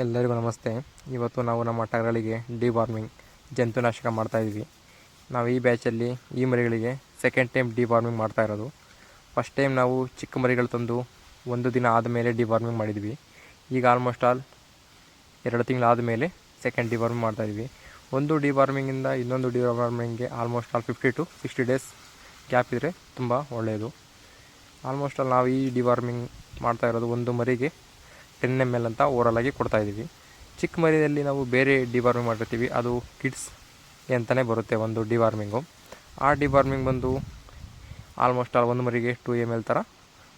ಎಲ್ಲರಿಗೂ ನಮಸ್ತೆ. ಇವತ್ತು ನಾವು ನಮ್ಮ ಟಗರಗಳಿಗೆ ಡಿವಾರ್ಮಿಂಗ್ ಜಂತುನಾಶಕ ಮಾಡ್ತಾಯಿದ್ವಿ ನಾವು ಈ ಬ್ಯಾಚಲ್ಲಿ ಈ ಮರಿಗಳಿಗೆ ಸೆಕೆಂಡ್ ಟೈಮ್ ಡಿವಾರ್ಮಿಂಗ್ ಮಾಡ್ತಾ ಇರೋದು. ಫಸ್ಟ್ ಟೈಮ್ ನಾವು ಚಿಕ್ಕ ಮರಿಗಳು ತಂದು ಒಂದು ದಿನ ಆದಮೇಲೆ ಡಿವಾರ್ಮಿಂಗ್ ಮಾಡಿದ್ವಿ. ಈಗ ಆಲ್ಮೋಸ್ಟ್ ಆಲ್ ಎರಡು ತಿಂಗಳಾದ ಮೇಲೆ ಸೆಕೆಂಡ್ ಡಿವಾರ್ಮಿಂಗ್ ಮಾಡ್ತಾಯಿದ್ವಿ ಒಂದು ಡಿವಾರ್ಮಿಂಗಿಂದ ಇನ್ನೊಂದು ಡಿವಾರ್ಮಿಂಗ್ಗೆ almost all fifty to sixty days gap ಇದ್ದರೆ ತುಂಬ ಒಳ್ಳೆಯದು. ಆಲ್ಮೋಸ್ಟ್ ಆಲ್ ನಾವು ಈ ಡಿವಾರ್ಮಿಂಗ್ ಮಾಡ್ತಾ ಇರೋದು ಒಂದು ಮರಿಗೆ ಟೆನ್ ಎಂ ಎಲ್ ಅಂತ ಓರಲಾಗಿ ಕೊಡ್ತಾಯಿದ್ದೀವಿ ಚಿಕ್ಕ ಮರಿಯಲ್ಲಿ ನಾವು ಬೇರೆ ಡಿವಾರ್ಮಿಂಗ್ ಮಾಡಿರ್ತೀವಿ. ಅದು ಕಿಡ್ಸ್ ಅಂತಲೇ ಬರುತ್ತೆ ಒಂದು ಡಿವಾರ್ಮಿಂಗು ಆ ಡಿವಾರ್ಮಿಂಗ್ ಬಂದು ಆಲ್ಮೋಸ್ಟ್ ಆಲ್ ಒಂದು ಮರಿಗೆ ಟು ಎಂ ಎಲ್ ಥರ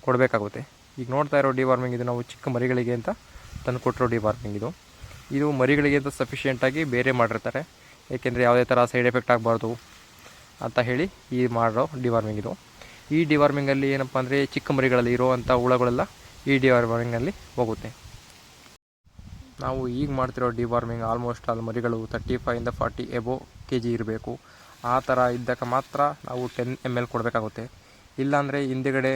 ಕೊಡಬೇಕಾಗುತ್ತೆ. ಈಗ ನೋಡ್ತಾ ಇರೋ ಡಿವಾರ್ಮಿಂಗ್ ಇದು ನಾವು ಚಿಕ್ಕ ಮರಿಗಳಿಗೆ ಅಂತ ತಂದು ಕೊಟ್ಟಿರೋ ಡಿವಾರ್ಮಿಂಗ್ ಇದು. ಇದು ಮರಿಗಳಿಗೆ ಅಂತ ಸಫಿಷಿಯೆಂಟಾಗಿ ಬೇರೆ ಮಾಡಿರ್ತಾರೆ. ಏಕೆಂದರೆ ಯಾವುದೇ ಥರ ಸೈಡ್ ಎಫೆಕ್ಟ್ ಆಗಬಾರ್ದು ಅಂತ ಹೇಳಿ ಈ ಮಾಡಿರೋ ಡಿವಾರ್ಮಿಂಗ್ ಇದು. ಈ ಡಿವಾರ್ಮಿಂಗಲ್ಲಿ ಏನಪ್ಪ ಅಂದರೆ ಚಿಕ್ಕ ಮರಿಗಳಲ್ಲಿ ಇರೋವಂಥ ಹುಳಗಳೆಲ್ಲ ಈ ಡಿವಾರ್ಮಿಂಗಲ್ಲಿ ಹೋಗುತ್ತೆ. ನಾವು ಈಗ ಮಾಡ್ತಿರೋ ಡಿವಾರ್ಮಿಂಗ್ ಆಲ್ಮೋಸ್ಟ್ ಆಲ್ ಮರಿಗಳು ತರ್ಟಿ ಇಂದ ಫಾರ್ಟಿ ಎಬೋ ಕೆ ಜಿ ಇರಬೇಕು. ಆ ಥರ ಇದ್ದಾಗ ಮಾತ್ರ ನಾವು ಟೆನ್ ಎಂ ಎಲ್ ಕೊಡಬೇಕಾಗುತ್ತೆ. ಇಲ್ಲಾಂದರೆ ಹಿಂದೆಗಡೆ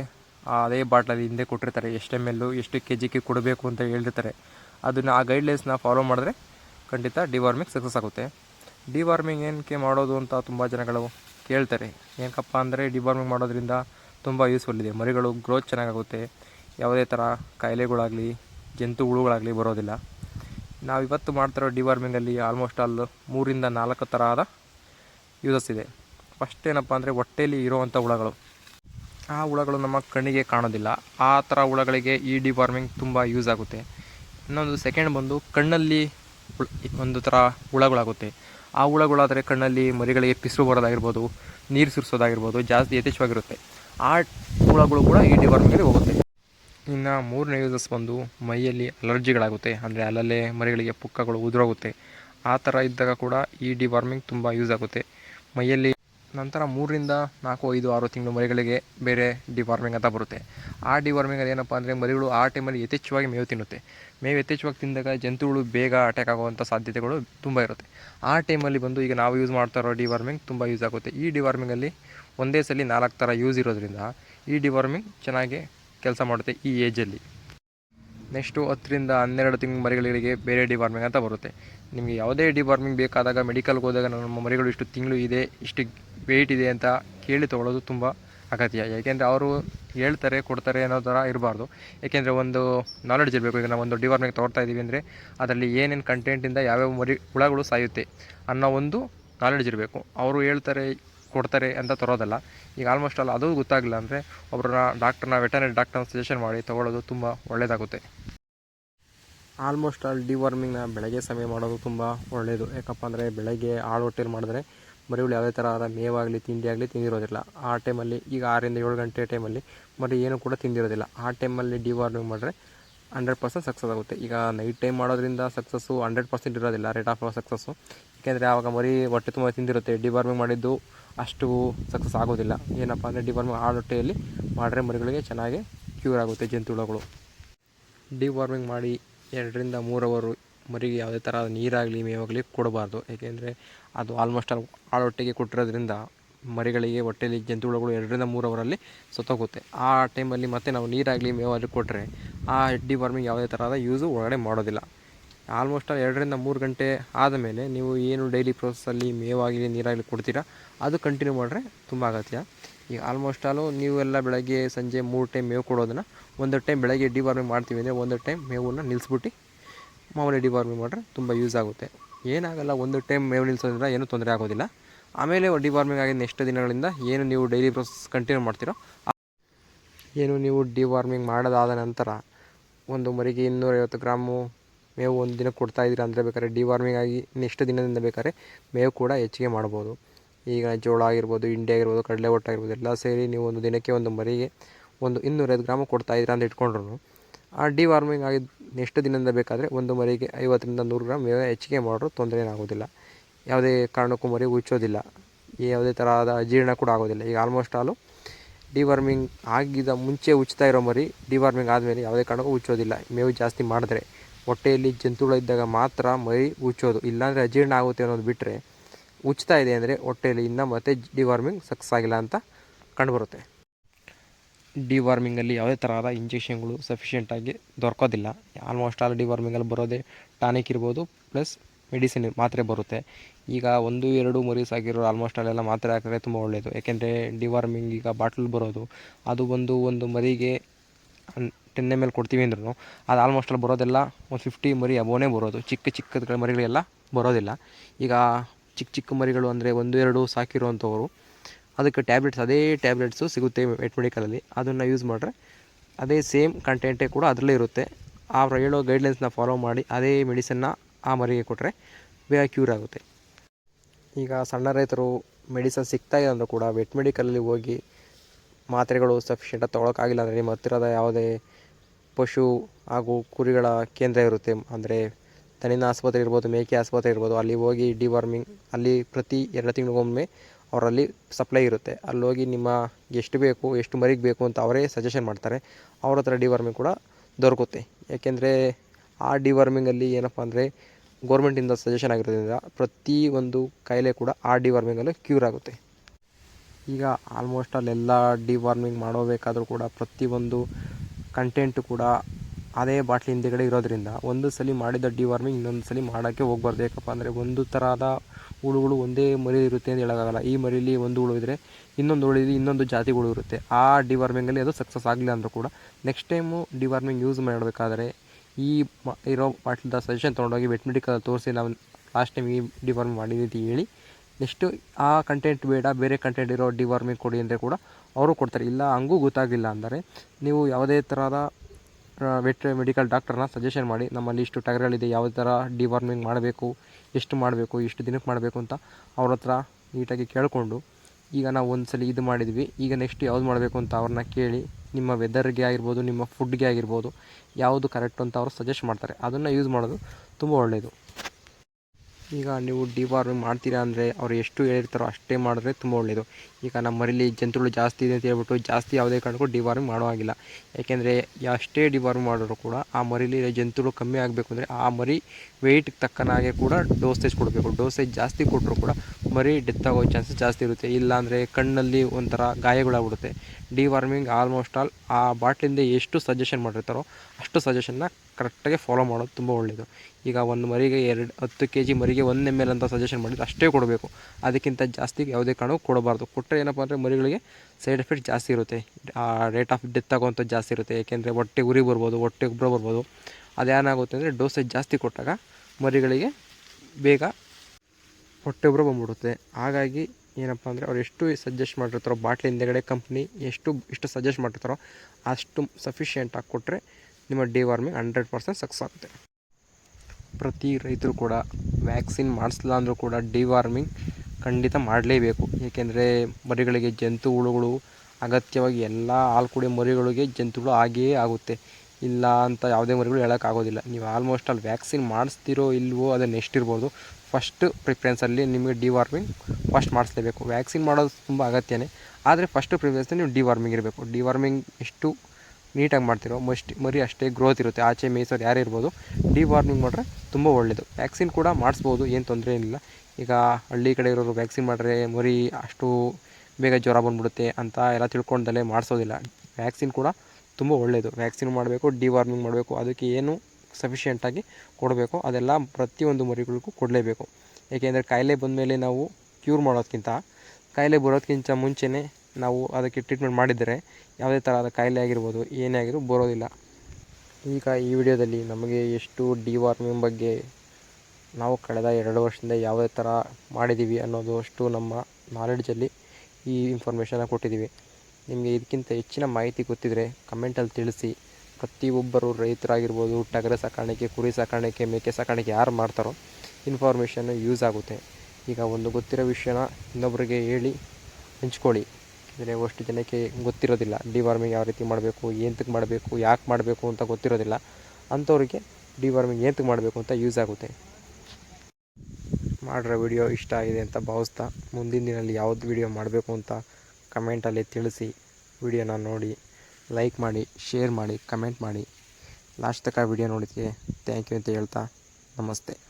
ಅದೇ ಬಾಟ್ಲಲ್ಲಿ ಹಿಂದೆ ಕೊಟ್ಟಿರ್ತಾರೆ, ಎಷ್ಟು ಎಂ ಎಲ್ಲು ಎಷ್ಟು ಕೆ ಜಿಗೆ ಕೊಡಬೇಕು ಅಂತ ಹೇಳಿರ್ತಾರೆ ಅದನ್ನು ಆ ಗೈಡ್ಲೈನ್ಸ್ನ ಫಾಲೋ ಮಾಡಿದ್ರೆ ಖಂಡಿತ ಡಿವಾರ್ಮಿಂಗ್ ಸಕ್ಸಸ್ ಆಗುತ್ತೆ. ಡಿವಾರ್ಮಿಂಗ್ ಏನಕ್ಕೆ ಮಾಡೋದು ಅಂತ ತುಂಬ ಜನಗಳು ಕೇಳ್ತಾರೆ. ಏನಕ್ಕಪ್ಪ ಅಂದರೆ ಡಿವಾರ್ಮಿಂಗ್ ಮಾಡೋದ್ರಿಂದ ತುಂಬ ಯೂಸ್ಫುಲ್ ಇದೆ. ಮರಿಗಳು ಗ್ರೋತ್ ಚೆನ್ನಾಗಾಗುತ್ತೆ. ಯಾವುದೇ ಥರ ಕಾಯಿಲೆಗಳಾಗಲಿ, ಜಂತು ಹುಳುಗಳಾಗಲಿ ಬರೋದಿಲ್ಲ. ನಾವು ಇವತ್ತು ಮಾಡ್ತಿರೋ ಡಿವಾರ್ಮಿಂಗಲ್ಲಿ ಆಲ್ಮೋಸ್ಟ್ ಆಲ್ ಮೂರಿಂದ ನಾಲ್ಕು ಥರದ ಯೂಸಸ್ ಇದೆ. ಫಸ್ಟ್ ಏನಪ್ಪ ಅಂದರೆ ಹೊಟ್ಟೆಯಲ್ಲಿ ಇರೋವಂಥ ಹುಳಗಳು. ಆ ಹುಳಗಳು ನಮ್ಮ ಕಣ್ಣಿಗೆ ಕಾಣೋದಿಲ್ಲ. ಆ ಥರ ಹುಳಗಳಿಗೆ ಈ ಡಿವಾರ್ಮಿಂಗ್ ತುಂಬ ಯೂಸ್ ಆಗುತ್ತೆ. ಇನ್ನೊಂದು ಸೆಕೆಂಡ್ ಬಂದು ಕಣ್ಣಲ್ಲಿ ಒಂದು ಥರ ಹುಳಗಳಾಗುತ್ತೆ. ಆ ಹುಳಗಳಾದರೆ ಕಣ್ಣಲ್ಲಿ ಮರಿಗಳಿಗೆ ಪಿಸು ಬರೋದಾಗಿರ್ಬೋದು, ನೀರು ಸುರಿಸೋದಾಗಿರ್ಬೋದು, ಜಾಸ್ತಿ ಯಥೇಚ್ಛವಾಗಿರುತ್ತೆ. ಆ ಹುಳಗಳು ಕೂಡ ಈ ಡಿವಾರ್ಮಿಂಗಲ್ಲಿ ಹೋಗುತ್ತೆ. ಇನ್ನು ಮೂರನೇ ಯೂಸಸ್ ಬಂದು ಮೈಯಲ್ಲಿ ಅಲರ್ಜಿಗಳಾಗುತ್ತೆ. ಅಂದರೆ ಅಲ್ಲಲ್ಲೇ ಮರಿಗಳಿಗೆ ಪುಕ್ಕಗಳು ಉದುರೋಗುತ್ತೆ. ಆ ಥರ ಇದ್ದಾಗ ಕೂಡ ಈ ಡಿವಾರ್ಮಿಂಗ್ ತುಂಬ ಯೂಸ್ ಆಗುತ್ತೆ. ಮೈಯಲ್ಲಿ ನಂತರ ಮೂರರಿಂದ ನಾಲ್ಕು, ಐದು, ಆರು ತಿಂಗಳು ಮರಿಗಳಿಗೆ ಬೇರೆ ಡಿವಾರ್ಮಿಂಗ್ ಅಂತ ಬರುತ್ತೆ. ಆ ಡಿವಾರ್ಮಿಂಗಲ್ಲಿ ಏನಪ್ಪ ಅಂದರೆ ಮರಿಗಳು ಆ ಟೈಮಲ್ಲಿ ಯಥೇಚ್ಛವಾಗಿ ಮೇವು ತಿನ್ನುತ್ತೆ. ಮೇವು ಯಥೇಚ್ಛವಾಗಿ ತಿಂದಾಗ ಜಂತುಗಳು ಬೇಗ ಅಟ್ಯಾಕ್ ಆಗುವಂಥ ಸಾಧ್ಯತೆಗಳು ತುಂಬ ಇರುತ್ತೆ. ಆ ಟೈಮಲ್ಲಿ ಬಂದು ಈಗ ನಾವು ಯೂಸ್ ಮಾಡ್ತಾ ಇರೋ ಡಿವಾರ್ಮಿಂಗ್ ತುಂಬ ಯೂಸ್ ಆಗುತ್ತೆ. ಈ ಡಿವಾರ್ಮಿಂಗಲ್ಲಿ ಒಂದೇ ಸಲ ನಾಲ್ಕು ಥರ ಯೂಸ್ ಇರೋದ್ರಿಂದ ಈ ಡಿವಾರ್ಮಿಂಗ್ ಚೆನ್ನಾಗಿ ಕೆಲಸ ಮಾಡುತ್ತೆ ಈ ಏಜಲ್ಲಿ. ನೆಕ್ಸ್ಟು ಹತ್ತರಿಂದ ಹನ್ನೆರಡು ತಿಂಗಳ ಮರಿಗಳಿಗೆ ಬೇರೆ ಡಿವಾರ್ಮಿಂಗ್ ಅಂತ ಬರುತ್ತೆ. ನಿಮಗೆ ಯಾವುದೇ ಡಿವಾರ್ಮಿಂಗ್ ಬೇಕಾದಾಗ ಮೆಡಿಕಲ್ಗೆ ಹೋದಾಗ ನಮ್ಮ ಮರಿಗಳು ಇಷ್ಟು ತಿಂಗಳು ಇದೆ, ಇಷ್ಟು ವೆಯ್ಟ್ ಇದೆ ಅಂತ ಕೇಳಿ ತೊಗೊಳ್ಳೋದು ತುಂಬ ಅಗತ್ಯ. ಯಾಕೆಂದರೆ ಅವರು ಹೇಳ್ತಾರೆ, ಕೊಡ್ತಾರೆ ಅನ್ನೋ ಥರ ಇರಬಾರ್ದು. ಏಕೆಂದರೆ ಒಂದು ನಾಲೆಡ್ಜ್ ಇರಬೇಕು. ಈಗ ನಾವು ಒಂದು ಡಿವಾರ್ಮಿಂಗ್ ತೊಗೊಳ್ತಾ ಇದ್ದೀವಿ ಅಂದರೆ ಅದರಲ್ಲಿ ಏನೇನು ಕಂಟೆಂಟಿಂದ ಯಾವ್ಯಾವ ಮರಿ ಹುಳಗಳು ಸಾಯುತ್ತೆ ಅನ್ನೋ ಒಂದು ನಾಲೆಡ್ಜ್ ಇರಬೇಕು. ಅವರು ಹೇಳ್ತಾರೆ ಕೊಡ್ತಾರೆ ಅಂತ ತರೋದಲ್ಲ. ಈಗ ಆಲ್ಮೋಸ್ಟ್ ಆಲ್ ಅದು ಗೊತ್ತಾಗಲಿಲ್ಲ ಅಂದರೆ ಒಬ್ಬರನ್ನ ಡಾಕ್ಟರ್ನ ವೆಟರ್ನರಿ ಡಾಕ್ಟರ್ನ ಸಜೆಷನ್ ಮಾಡಿ ತೊಗೊಳ್ಳೋದು ತುಂಬ ಒಳ್ಳೆಯದಾಗುತ್ತೆ ಆಲ್ಮೋಸ್ಟ್ ಆಲ್ ಡಿವಾರ್ಮಿಂಗ್ನ ಬೆಳಗ್ಗೆ ಸಮಯ ಮಾಡೋದು ತುಂಬ ಒಳ್ಳೆಯದು ಯಾಕಪ್ಪ ಅಂದರೆ ಬೆಳಗ್ಗೆ ಆಳು ಹೊಟ್ಟೆಲಿ ಮಾಡಿದ್ರೆ ಮರಿಗಳು ಯಾವುದೇ ಥರ ಆದ ಮೇವಾಗಲಿ ತಿಂಡಿಯಾಗಲಿ ತಿಂದಿರೋದಿಲ್ಲ. ಆ ಟೈಮಲ್ಲಿ ಈಗ ಆರಿಂದ ಏಳು ಗಂಟೆ ಟೈಮಲ್ಲಿ ಮರಿ ಏನು ಕೂಡ ತಿಂದಿರೋದಿಲ್ಲ. ಆ ಟೈಮಲ್ಲಿ ಡಿವಾರ್ಮಿಂಗ್ ಮಾಡಿದ್ರೆ ಹಂಡ್ರೆಡ್ ಪರ್ಸೆಂಟ್ ಸಕ್ಸಸ್ ಆಗುತ್ತೆ. ಈಗ ನೈಟ್ ಟೈಮ್ ಮಾಡೋದ್ರಿಂದ ಸಕ್ಸಸ್ಸು ಹಂಡ್ರೆಡ್ ಪರ್ಸೆಂಟ್ ಇರೋದಿಲ್ಲ ರೇಟ್ ಆಫ್ ಸಕ್ಸಸ್ಸು ಏಕೆಂದರೆ ಆವಾಗ ಮರಿ ಹೊಟ್ಟೆ ತುಂಬ ತಿಂದಿರುತ್ತೆ. ಡಿವಾರ್ಮಿಂಗ್ ಮಾಡಿದ್ದು ಅಷ್ಟು ಸಕ್ಸಸ್ ಆಗೋದಿಲ್ಲ. ಏನಪ್ಪ ಅಂದರೆ ಡಿವಾರ್ಮಿಂಗ್ ಆ ಹೊಟ್ಟೆಯಲ್ಲಿ ಮಾಡಿದ್ರೆ ಮರಿಗಳಿಗೆ ಚೆನ್ನಾಗಿ ಕ್ಯೂರ್ ಆಗುತ್ತೆ ಜಂತುಹುಳಗಳು ಡಿವಾರ್ಮಿಂಗ್ ಮಾಡಿ ಎರಡರಿಂದ ಮೂರು ಅವರು ಮರಿಗೆ ಯಾವುದೇ ಥರ ನೀರಾಗಲಿ, ಮೇವಾಗಲಿ ಕೊಡಬಾರ್ದು. ಏಕೆಂದರೆ ಅದು ಆಲ್ಮೋಸ್ಟ್ ಆಲ್ ಆಳೊಟ್ಟೆಗೆ ಕೊಟ್ಟಿರೋದ್ರಿಂದ ಮರಿಗಳಿಗೆ, ಹೊಟ್ಟೆಯಲ್ಲಿ ಜಂತುಹುಳುಗಳು ಎರಡರಿಂದ ಮೂರು ಅವರಲ್ಲಿ ಸತ್ತೋಗುತ್ತೆ. ಆ ಟೈಮಲ್ಲಿ ಮತ್ತೆ ನಾವು ನೀರಾಗಲಿ, ಮೇವಾಗಲಿ ಕೊಟ್ಟರೆ ಆ ಡಿವಾರ್ಮಿಂಗ್ ಯಾವುದೇ ಥರದ ಯೂಸು ಒಳಗಡೆ ಮಾಡೋದಿಲ್ಲ. ಆಲ್ಮೋಸ್ಟ್ ಆಲ್ ಎರಡರಿಂದ ಮೂರು ಗಂಟೆ ಆದಮೇಲೆ ನೀವು ಏನು ಡೈಲಿ ಪ್ರೋಸೆಸ್ಸಲ್ಲಿ ಮೇವಾಗಲಿ ನೀರಾಗಲಿ ಕೊಡ್ತೀರಾ, ಅದು ಕಂಟಿನ್ಯೂ ಮಾಡಿದ್ರೆ ತುಂಬ ಅಗತ್ಯ. ಈಗ ಆಲ್ಮೋಸ್ಟ್ ಆಲು ನೀವೆಲ್ಲ ಬೆಳಗ್ಗೆ, ಸಂಜೆ ಮೂರು ಟೈಮ್ ಮೇವು ಕೊಡೋದನ್ನು ಒಂದು ಟೈಮ್ ಬೆಳಗ್ಗೆ ಡಿವಾರ್ಮಿಂಗ್ ಮಾಡ್ತೀವಿ ಅಂದರೆ ಒಂದು ಟೈಮ್ ಮೇವನ್ನು ನಿಲ್ಲಿಸ್ಬಿಟ್ಟು ಮಾಮೂಲಿ ಡಿವಾರ್ಮಿಂಗ್ ಮಾಡಿದ್ರೆ ತುಂಬ ಯೂಸ್ ಆಗುತ್ತೆ. ಏನಾಗಲ್ಲ ಒಂದು ಟೈಮ್ ಮೇವು ನಿಲ್ಲಿಸೋದ್ರಿಂದ ಏನೂ ತೊಂದರೆ ಆಗೋದಿಲ್ಲ. ಆಮೇಲೆ ಡಿವಾರ್ಮಿಂಗ್ ಆಗಿದ ನೆಕ್ಸ್ಟ್ ದಿನಗಳಿಂದ ಏನು ನೀವು ಡೈಲಿ ಪ್ರೋಸೆಸ್ ಕಂಟಿನ್ಯೂ ಮಾಡ್ತೀರೋ ಏನು ನೀವು ಡಿವಾರ್ಮಿಂಗ್ ಮಾಡೋದಾದ ನಂತರ ಒಂದು ಮರಿಗೆ ಇನ್ನೂರೈವತ್ತು ಗ್ರಾಮು ಮೇವು ಒಂದು ದಿನ ಕೊಡ್ತಾ ಇದ್ದೀರಾ ಅಂದರೆ ಬೇಕಾದ್ರೆ ಡಿವಾರ್ಮಿಂಗ್ ಆಗಿ ನೆಕ್ಸ್ಟ್ ದಿನದಿಂದ ಬೇಕಾದ್ರೆ ಮೇವು ಕೂಡ ಹೆಚ್ಚಿಗೆ ಮಾಡ್ಬೋದು. ಈಗ ಜೋಳ ಆಗಿರ್ಬೋದು, ಹಿಂಡಿ ಆಗಿರ್ಬೋದು ಕಡಲೆ ಒಟ್ಟಾಗಿರ್ಬೋದು ಎಲ್ಲ ಸೇರಿ ನೀವು ಒಂದು ದಿನಕ್ಕೆ ಒಂದು ಮರಿಗೆ ಒಂದು ಇನ್ನೂರೈದು ಗ್ರಾಮ ಕೊಡ್ತಾ ಇದ್ದೀರಾ ಅಂತ ಇಟ್ಕೊಂಡ್ರು ಆ ಡಿವಾರ್ಮಿಂಗ್ ಆಗಿ ನೆಕ್ಸ್ಟ್ ದಿನದಿಂದ ಬೇಕಾದರೆ ಒಂದು ಮರಿಗೆ ಐವತ್ತರಿಂದ ನೂರು ಗ್ರಾಮ್ ಮೇವು ಹೆಚ್ಚಿಗೆ ಮಾಡಿದ್ರು ತೊಂದರೆ ಏನಾಗೋದಿಲ್ಲ. ಯಾವುದೇ ಕಾರಣಕ್ಕೂ ಮರಿ ಉಚ್ಚೋದಿಲ್ಲ. ಯಾವುದೇ ಥರದ ಅಜೀರ್ಣ ಕೂಡ ಆಗೋದಿಲ್ಲ. ಈಗ ಆಲ್ಮೋಸ್ಟ್ ಆಲು ಡಿವಾರ್ಮಿಂಗ್ ಆಗಿದ ಮುಂಚೆ ಉಚ್ತಾ ಇರೋ ಮರಿ ಡಿವಾರ್ಮಿಂಗ್ ಆದಮೇಲೆ ಯಾವುದೇ ಕಾರಣಕ್ಕೂ ಉಚ್ಚೋದಿಲ್ಲ. ಮೇವು ಜಾಸ್ತಿ ಮಾಡಿದ್ರೆ ಹೊಟ್ಟೆಯಲ್ಲಿ ಜಂತುಗಳು ಇದ್ದಾಗ ಮಾತ್ರ ಮರಿ ಉಚ್ಚೋದು, ಇಲ್ಲಾಂದರೆ ಅಜೀರ್ಣ ಆಗುತ್ತೆ ಅನ್ನೋದು ಬಿಟ್ಟರೆ ಉಚ್ತಾ ಇದೆ ಅಂದರೆ ಹೊಟ್ಟೆಯಲ್ಲಿ ಇನ್ನೂ ಮತ್ತೆ ಡಿವಾರ್ಮಿಂಗ್ ಸಕ್ಸಸ್ ಆಗಿಲ್ಲ ಅಂತ ಕಂಡುಬರುತ್ತೆ. ಡಿವಾರ್ಮಿಂಗಲ್ಲಿ ಯಾವುದೇ ಥರದ ಇಂಜೆಕ್ಷನ್ಗಳು ಸಫಿಷಿಯೆಂಟಾಗಿ ದೊರಕೋದಿಲ್ಲ. ಆಲ್ಮೋಸ್ಟ್ ಆಲ್ ಡಿವಾರ್ಮಿಂಗಲ್ಲಿ ಬರೋದೇ ಟಾನಿಕ್ ಇರ್ಬೋದು, ಪ್ಲಸ್ ಮೆಡಿಸಿನ್ ಮಾತ್ರೆ ಬರುತ್ತೆ. ಈಗ ಒಂದು, ಎರಡು ಮರಿ ಸಾಕಿರೋ ಆಲ್ಮೋಸ್ಟ್ ಅಲ್ಲೆಲ್ಲ ಮಾತ್ರೆ ಹಾಕಿದ್ರೆ ತುಂಬ ಒಳ್ಳೆಯದು ಯಾಕೆಂದರೆ ಡಿವಾರ್ಮಿಂಗ್ ಈಗ ಬಾಟ್ಲ್ ಬರೋದು, ಅದು ಬಂದು ಒಂದು ಮರಿಗೆ ಟೆನ್ ಎಂ ಎಲ್ ಕೊಡ್ತೀವಿ ಅಂದ್ರೂ ಅದು ಆಲ್ಮೋಸ್ಟ್ ಅಲ್ಲಿ ಬರೋದೆಲ್ಲ ಒಂದು ಫಿಫ್ಟಿ ಮರಿ ಅಬೋನೇ ಬರೋದು. ಚಿಕ್ಕ ಚಿಕ್ಕದ ಮರಿಗಳೆಲ್ಲ ಬರೋದಿಲ್ಲ. ಈಗ ಚಿಕ್ಕ ಚಿಕ್ಕ ಮರಿಗಳು ಅಂದರೆ ಒಂದು, ಎರಡು ಸಾಕಿರುವಂಥವ್ರು ಅದಕ್ಕೆ ಟ್ಯಾಬ್ಲೆಟ್ಸ್ ಅದೇ ಟ್ಯಾಬ್ಲೆಟ್ಸು ಸಿಗುತ್ತೆ ವೆಟ್ ಮೆಡಿಕಲಲ್ಲಿ ಅದನ್ನು ಯೂಸ್ ಮಾಡಿದ್ರೆ ಅದೇ ಸೇಮ್ ಕಂಟೆಂಟೇ ಕೂಡ ಅದರಲ್ಲೇ ಇರುತ್ತೆ. ಆ ಹೇಳೋ ಗೈಡ್ಲೈನ್ಸ್ನ ಫಾಲೋ ಮಾಡಿ ಅದೇ ಮೆಡಿಸನ್ನ ಆ ಮರಿಗೆ ಕೊಟ್ಟರೆ ಬೇಗ ಕ್ಯೂರ್ ಆಗುತ್ತೆ. ಈಗ ಸಣ್ಣ ರೈತರು ಮೆಡಿಸನ್ ಸಿಗ್ತಾ ಇಲ್ಲ ಅಂದರೂ ಕೂಡ ವೆಟ್ ಮೆಡಿಕಲಲ್ಲಿ ಹೋಗಿ ಮಾತ್ರೆಗಳು ಸಫಿಷಿಯೆಂಟಾಗಿ ತೊಗೊಳಕ್ಕಾಗಿಲ್ಲ ಅಂದರೆ ನಿಮ್ಮ ಹತ್ತಿರದ ಯಾವುದೇ ಪಶು ಹಾಗೂ ಕುರಿಗಳ ಕೇಂದ್ರ ಇರುತ್ತೆ. ಅಂದರೆ ತನಿನ ಆಸ್ಪತ್ರೆ ಇರ್ಬೋದು, ಮೇಕೆ ಆಸ್ಪತ್ರೆ ಇರ್ಬೋದು, ಅಲ್ಲಿ ಹೋಗಿ ಡಿವಾರ್ಮಿಂಗ್, ಅಲ್ಲಿ ಪ್ರತಿ ಎರಡು ತಿಂಗಳಿಗೊಮ್ಮೆ ಅವರಲ್ಲಿ ಸಪ್ಲೈ ಇರುತ್ತೆ. ಅಲ್ಲಿ ಹೋಗಿ ನಿಮ್ಮ ಎಷ್ಟು ಬೇಕು, ಎಷ್ಟು ಮರಿಗೆ ಬೇಕು ಅಂತ ಅವರೇ ಸಜೆಷನ್ ಮಾಡ್ತಾರೆ. ಅವ್ರ ಹತ್ರ ಡಿವಾರ್ಮಿಂಗ್ ಕೂಡ ದೊರಕುತ್ತೆ. ಯಾಕೆಂದರೆ ಆ ಡಿವಾರ್ಮಿಂಗಲ್ಲಿ ಏನಪ್ಪ ಅಂದರೆ ಗೋರ್ಮೆಂಟಿಂದ ಸಜೆಷನ್ ಆಗಿರೋದ್ರಿಂದ ಪ್ರತಿ ಒಂದು ಕಾಯಿಲೆ ಕೂಡ ಆ ಡಿವಾರ್ಮಿಂಗಲ್ಲಿ ಕ್ಯೂರ್ ಆಗುತ್ತೆ. ಈಗ ಆಲ್ಮೋಸ್ಟ್ ಅಲ್ಲೆಲ್ಲ ಡಿವಾರ್ಮಿಂಗ್ ಮಾಡಬೇಕಾದ್ರೂ ಕೂಡ ಪ್ರತಿಯೊಂದು ಕಂಟೆಂಟು ಕೂಡ ಅದೇ ಬಾಟ್ಲಿ ಹಿಂದೆಗಡೆ ಇರೋದ್ರಿಂದ ಒಂದು ಸಲ ಮಾಡಿದ ಡಿವಾರ್ಮಿಂಗ್ ಇನ್ನೊಂದು ಸಲ ಮಾಡೋಕ್ಕೆ ಹೋಗ್ಬಾರ್ದು. ಯಾಕಪ್ಪ ಅಂದರೆ ಒಂದು ಥರದ ಹುಳುಗಳು ಒಂದೇ ಮರಿ ಇರುತ್ತೆ ಅಂತ ಹೇಳೋಕ್ಕಾಗಲ್ಲ. ಈ ಮರಿಲಿ ಒಂದು ಹುಳು ಇದ್ದರೆ ಇನ್ನೊಂದು ಹುಳಿಲಿ ಇನ್ನೊಂದು ಜಾತಿ ಹುಳು ಇರುತ್ತೆ. ಆ ಡಿವಾರ್ಮಿಂಗಲ್ಲಿ ಅದು ಸಕ್ಸಸ್ ಆಗಲಿಲ್ಲ ಅಂದರೂ ಕೂಡ ನೆಕ್ಸ್ಟ್ ಟೈಮು ಡಿವಾರ್ಮಿಂಗ್ ಯೂಸ್ ಮಾಡಬೇಕಾದ್ರೆ ಈ ಇರೋ ಬಾಟ್ಲಿದ ಸಜೆಷನ್ ತೊಗೊಂಡೋಗಿ ವೆಟ್ ಮೆಡಿಕಲ್ ತೋರಿಸಿ ನಾವು ಲಾಸ್ಟ್ ಟೈಮ್ ಈ ಡಿವಾರ್ಮಿಂಗ್ ಮಾಡಿದ್ದೀವಿ ಹೇಳಿ. ನೆಕ್ಸ್ಟು ಆ ಕಂಟೆಂಟ್ ಬೇಡ, ಬೇರೆ ಕಂಟೆಂಟ್ ಇರೋ ಡಿವಾರ್ಮಿಂಗ್ ಕೊಡಿ ಅಂದರೆ ಕೂಡ ಅವರು ಕೊಡ್ತಾರೆ. ಇಲ್ಲ, ಹಂಗೂ ಗೊತ್ತಾಗಲಿಲ್ಲ ಅಂದರೆ ನೀವು ಯಾವುದೇ ಥರದ ವೆಟ್ ಮೆಡಿಕಲ್ ಡಾಕ್ಟರ್ನ ಸಜೆಷನ್ ಮಾಡಿ ನಮ್ಮಲ್ಲಿ ಇಷ್ಟು ಟಗರ್ಗಳಿದೆ, ಯಾವುದೇ ಥರ ಡಿವಾರ್ಮಿಂಗ್ ಮಾಡಬೇಕು, ಎಷ್ಟು ಮಾಡಬೇಕು, ಎಷ್ಟು ದಿನಕ್ಕೆ ಮಾಡಬೇಕು ಅಂತ ಅವ್ರ ಹತ್ರ ನೀಟಾಗಿ ಕೇಳಿಕೊಂಡು, ಈಗ ನಾವು ಒಂದು ಸಲ ಇದು ಮಾಡಿದ್ವಿ, ಈಗ ನೆಕ್ಸ್ಟ್ ಯಾವ್ದು ಮಾಡಬೇಕು ಅಂತ ಅವ್ರನ್ನ ಕೇಳಿ, ನಿಮ್ಮ ವೆದರ್ಗೆ ಆಗಿರ್ಬೋದು, ನಿಮ್ಮ ಫುಡ್ಗೆ ಆಗಿರ್ಬೋದು, ಯಾವುದು ಕರೆಕ್ಟ್ ಅಂತ ಅವರು ಸಜೆಸ್ಟ್ ಮಾಡ್ತಾರೆ. ಅದನ್ನು ಯೂಸ್ ಮಾಡೋದು ತುಂಬ ಒಳ್ಳೆಯದು ಈಗ ನೀವು ಡಿವಾರ್ಮಿಂಗ್ ಮಾಡ್ತೀರಾ ಅಂದರೆ ಅವ್ರು ಎಷ್ಟು ಹೇಳಿರ್ತಾರೋ ಅಷ್ಟೇ ಮಾಡಿದ್ರೆ ತುಂಬ ಒಳ್ಳೆಯದು ಈಗ ನಮ್ಮ ಮರೀಲಿ ಜಂತುಗಳು ಜಾಸ್ತಿ ಇದೆ ಅಂತ ಹೇಳ್ಬಿಟ್ಟು ಜಾಸ್ತಿ ಯಾವುದೇ ಕಾರಣಕ್ಕೂ ಡಿವಾರ್ಮಿಂಗ್ ಮಾಡೋ ಹಾಗಿಲ್ಲ ಯಾಕೆಂದರೆ ಎಷ್ಟೇ ಡಿವಾರ್ಮಿಂಗ್ ಮಾಡಿದ್ರು ಕೂಡ ಆ ಮರಿಲಿ ಜಂತುಗಳು ಕಮ್ಮಿ ಆಗಬೇಕು ಅಂದರೆ ಆ ಮರಿ ವೆಯ್ಟ್ಗೆ ತಕ್ಕನಾಗೆ ಕೂಡ ಡೋಸೇಜ್ ಕೊಡಬೇಕು. ಡೋಸೇಜ್ ಜಾಸ್ತಿ ಕೊಟ್ಟರು ಕೂಡ ಮರಿ ಡೆತ್ ಆಗೋ ಚಾನ್ಸಸ್ ಜಾಸ್ತಿ ಇರುತ್ತೆ. ಇಲ್ಲಾಂದರೆ ಕಣ್ಣಲ್ಲಿ ಒಂಥರ ಗಾಯಗಳಾಗ್ಬಿಡುತ್ತೆ. ಡಿವಾರ್ಮಿಂಗ್ ಆಲ್ಮೋಸ್ಟ್ ಆಲ್ ಆ ಬಾಟ್ಲಿಂದ ಎಷ್ಟು ಸಜೆಷನ್ ಮಾಡಿರ್ತಾರೋ ಅಷ್ಟು ಸಜೆಷನ್ನ ಕರೆಕ್ಟಾಗಿ ಫಾಲೋ ಮಾಡೋದು ತುಂಬ ಒಳ್ಳೆಯದು ಈಗ ಒಂದು ಮರಿಗೆ ಎರಡು ಹತ್ತು ಕೆ ಜಿ ಮರಿಗೆ ಒಂದು ಎಂ ಎಲ್ ಅಂತ ಸಜೆಷನ್ ಮಾಡಿದ್ರೆ ಅಷ್ಟೇ ಕೊಡಬೇಕು. ಅದಕ್ಕಿಂತ ಜಾಸ್ತಿ ಯಾವುದೇ ಕಾರಣಕ್ಕೂ ಕೊಡಬಾರ್ದು. ಕೊಟ್ಟರೆ ಏನಪ್ಪ ಅಂದರೆ ಮರಿಗಳಿಗೆ ಸೈಡ್ ಎಫೆಕ್ಟ್ ಜಾಸ್ತಿ ಇರುತ್ತೆ. ಆ ರೇಟ್ ಆಫ್ ಡೆತ್ ಆಗುವಂಥದ್ದು ಜಾಸ್ತಿ ಇರುತ್ತೆ. ಏಕೆಂದರೆ ಹೊಟ್ಟೆ ಉರಿ ಬರ್ಬೋದು, ಹೊಟ್ಟೆ ಉಬ್ಬರ ಬರ್ಬೋದು. ಅದೇನಾಗುತ್ತೆ ಅಂದರೆ ಡೋಸೇಜ್ ಜಾಸ್ತಿ ಕೊಟ್ಟಾಗ ಮರಿಗಳಿಗೆ ಬೇಗ ಹೊಟ್ಟೆ ಉಬ್ಬರ ಬಂದ್ಬಿಡುತ್ತೆ ಹಾಗಾಗಿ ಏನಪ್ಪ ಅಂದರೆ ಅವ್ರು ಎಷ್ಟು ಸಜೆಸ್ಟ್ ಮಾಡಿರ್ತಾರೋ ಬಾಟ್ಲಿ ಹಿಂದೆಗಡೆ ಕಂಪ್ನಿ ಎಷ್ಟು, ಇಷ್ಟು ಸಜೆಸ್ಟ್ ಮಾಡಿರ್ತಾರೋ ಅಷ್ಟು ಸಫಿಷಿಯೆಂಟಾಗಿ ಕೊಟ್ಟರೆ ನಿಮ್ಮ ಡಿವಾರ್ಮಿಂಗ್ ಹಂಡ್ರೆಡ್ ಪರ್ಸೆಂಟ್ ಸಕ್ಸಸ್ ಆಗುತ್ತೆ. ಪ್ರತಿ ರೈತರು ಕೂಡ ವ್ಯಾಕ್ಸಿನ್ ಮಾಡಿಸ್ಲಿಲ್ಲ ಅಂದರೂ ಕೂಡ ಡಿ ವಾರ್ಮಿಂಗ್ ಖಂಡಿತ ಮಾಡಲೇಬೇಕು. ಏಕೆಂದರೆ ಮರಿಗಳಿಗೆ ಜಂತು ಹುಳುಗಳು, ಅಗತ್ಯವಾಗಿ ಎಲ್ಲ ಹಾಲು ಕುಡಿಯೋ ಮರಿಗಳಿಗೆ ಜಂತುಗಳು ಆಗಿಯೇ ಆಗುತ್ತೆ. ಇಲ್ಲ ಅಂತ ಯಾವುದೇ ಮರಿಗಳು ಹೇಳೋಕ್ಕಾಗೋದಿಲ್ಲ ನೀವು ಆಲ್ಮೋಸ್ಟ್ ಅಲ್ಲಿ ವ್ಯಾಕ್ಸಿನ್ ಮಾಡಿಸ್ತಿರೋ ಇಲ್ವೋ ಅದು ನೆಕ್ಸ್ಟ್ ಇರ್ಬೋದು ಫಸ್ಟ್ ಪ್ರಿಫರೆನ್ಸಲ್ಲಿ ನಿಮಗೆ ಡಿ ವಾರ್ಮಿಂಗ್ ಫಸ್ಟ್ ಮಾಡಿಸ್ಲೇಬೇಕು. ವ್ಯಾಕ್ಸಿನ್ ಮಾಡೋದು ತುಂಬ ಅಗತ್ಯನೇ. ಆದರೆ ಫಸ್ಟ್ ಪ್ರಿಫರೆನ್ಸ್ ನೀವು ಡಿ ವಾರ್ಮಿಂಗ್ ಇರಬೇಕು. ಡಿ ವಾರ್ಮಿಂಗ್ ಎಷ್ಟು ನೀಟಾಗಿ ಮಾಡ್ತಿರೋ ಮಸ್ಟ್ ಮರಿ ಅಷ್ಟೇ ಗ್ರೋತ್ ಇರುತ್ತೆ. ಆಚೆ ಮೇಯ್ಸೋರು ಯಾರು ಇರ್ಬೋದು ಡಿವಾರ್ಮಿಂಗ್ ಮಾಡಿದ್ರೆ ತುಂಬ ಒಳ್ಳೆಯದು ವ್ಯಾಕ್ಸಿನ್ ಕೂಡ ಮಾಡಿಸ್ಬೋದು, ಏನು ತೊಂದರೆ ಏನಿಲ್ಲ. ಈಗ ಹಳ್ಳಿ ಕಡೆ ಇರೋರು ವ್ಯಾಕ್ಸಿನ್ ಮಾಡಿದ್ರೆ ಮರಿ ಅಷ್ಟು ಬೇಗ ಜ್ವರ ಬಂದ್ಬಿಡುತ್ತೆ ಅಂತ ಎಲ್ಲ ತಿಳ್ಕೊಂಡಲ್ಲೇ ಮಾಡಿಸೋದಿಲ್ಲ. ವ್ಯಾಕ್ಸಿನ್ ಕೂಡ ತುಂಬ ಒಳ್ಳೆಯದು ವ್ಯಾಕ್ಸಿನ್ ಮಾಡಬೇಕು ಡಿ ವಾರ್ಮಿಂಗ್ ಮಾಡಬೇಕು. ಅದಕ್ಕೆ ಏನು ಸಫಿಷಿಯೆಂಟಾಗಿ ಕೊಡಬೇಕು. ಅದೆಲ್ಲ ಪ್ರತಿಯೊಂದು ಮರಿಗಳಿಗೂ ಕೊಡಲೇಬೇಕು. ಏಕೆಂದರೆ ಕಾಯಿಲೆ ಬಂದಮೇಲೆ ನಾವು ಕ್ಯೂರ್ ಮಾಡೋದಕ್ಕಿಂತ ಕಾಯಿಲೆ ಬರೋದಕ್ಕಿಂತ ಮುಂಚೆನೇ ನಾವು ಅದಕ್ಕೆ ಟ್ರೀಟ್ಮೆಂಟ್ ಮಾಡಿದರೆ ಯಾವುದೇ ಥರದ ಕಾಯಿಲೆ ಆಗಿರ್ಬೋದು, ಏನೇ ಆಗಿರೋ ಬರೋದಿಲ್ಲ. ಈಗ ಈ ವಿಡಿಯೋದಲ್ಲಿ ನಮಗೆ ಎಷ್ಟು ಡಿವಾರ್ಮಿಂಗ್ ಬಗ್ಗೆ ನಾವು ಕಳೆದ ಎರಡು ವರ್ಷದಿಂದ ಯಾವುದೇ ಥರ ಮಾಡಿದ್ದೀವಿ ಅನ್ನೋದು ಅಷ್ಟು ನಮ್ಮ ನಾಲೆಡ್ಜಲ್ಲಿ ಈ ಇನ್ಫಾರ್ಮೇಷನ್ನ ಕೊಟ್ಟಿದ್ದೀವಿ. ನಿಮಗೆ ಇದಕ್ಕಿಂತ ಹೆಚ್ಚಿನ ಮಾಹಿತಿ ಗೊತ್ತಿದ್ದರೆ ಕಮೆಂಟಲ್ಲಿ ತಿಳಿಸಿ. ಪ್ರತಿಯೊಬ್ಬರು ರೈತರಾಗಿರ್ಬೋದು, ಟಗರ ಸಾಕಾಣಿಕೆ, ಕುರಿ ಸಾಕಾಣಿಕೆ, ಮೇಕೆ ಸಾಕಾಣಿಕೆ ಯಾರು ಮಾಡ್ತಾರೋ ಇನ್ಫಾರ್ಮೇಷನ್ನು ಯೂಸ್ ಆಗುತ್ತೆ. ಈಗ ಒಂದು ಗೊತ್ತಿರೋ ವಿಷಯನ ಇನ್ನೊಬ್ಬರಿಗೆ ಹೇಳಿ ಹಂಚ್ಕೊಳ್ಳಿ. ಅಂದರೆ ಅಷ್ಟು ಜನಕ್ಕೆ ಗೊತ್ತಿರೋದಿಲ್ಲ. ಡಿವಾರ್ಮಿಂಗ್ ಯಾವ ರೀತಿ ಮಾಡಬೇಕು ಏಂತಕ್ಕೆ ಮಾಡಬೇಕು, ಯಾಕೆ ಮಾಡಬೇಕು ಅಂತ ಗೊತ್ತಿರೋದಿಲ್ಲ. ಅಂಥವ್ರಿಗೆ ಡಿವಾರ್ಮಿಂಗ್ ಏನಕ್ಕೆ ಮಾಡಬೇಕು ಅಂತ ಯೂಸ್ ಆಗುತ್ತೆ. ಮಾಡಿರೋ ವಿಡಿಯೋ ಇಷ್ಟ ಆಗಿದೆ ಅಂತ ಭಾವಿಸ್ತಾ ಮುಂದಿನ ದಿನದಲ್ಲಿ ಯಾವ್ದು ವಿಡಿಯೋ ಮಾಡಬೇಕು ಅಂತ ಕಮೆಂಟಲ್ಲಿ ತಿಳಿಸಿ. ವಿಡಿಯೋನ ನೋಡಿ. ಲೈಕ್ ಮಾಡಿ ಶೇರ್ ಮಾಡಿ ಕಮೆಂಟ್ ಮಾಡಿ. ಲಾಸ್ಟ್ ತನಕ ವಿಡಿಯೋ ನೋಡಿದ್ದಕ್ಕೆ ಥ್ಯಾಂಕ್ ಯು ಅಂತ ಹೇಳ್ತಾ ನಮಸ್ತೆ.